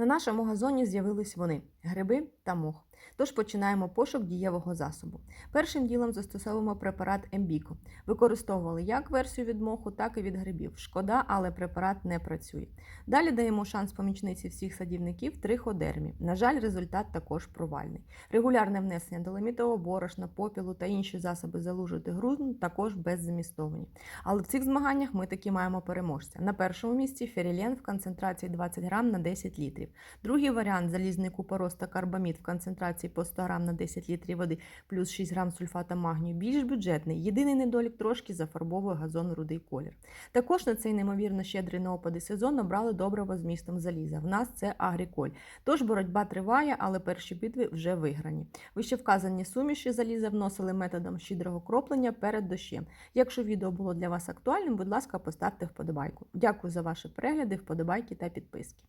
На нашому газоні з'явились вони гриби та мох. Тож починаємо пошук дієвого засобу. Першим ділом застосовуємо препарат Ембіко. Використовували як версію від моху, так і від грибів. Шкода, але препарат не працює. Далі даємо шанс помічниці всіх садівників триходермі. На жаль, результат також провальний. Регулярне внесення доломітового борошна, попілу та інші засоби залужити ґрунт також беззамістовані. Але в цих змаганнях ми таки маємо переможця. На першому місці ферілен в концентрації 20 грам на 10 літрів. Другий варіант залізний купорос та карбамід в концентрації по 100 грам на 10 літрів води плюс 6 грам сульфата магнію більш бюджетний. Єдиний недолік трошки зафарбовує газон рудий колір. Також на цей неймовірно щедрий на опади сезон обрали добриво з містом заліза. В нас це агріколь. Тож боротьба триває, але перші битви вже виграні. Вище вказані суміші заліза вносили методом щедрого кроплення перед дощем. Якщо відео було для вас актуальним, будь ласка, поставте вподобайку. Дякую за ваші перегляди, вподобайки та підписки.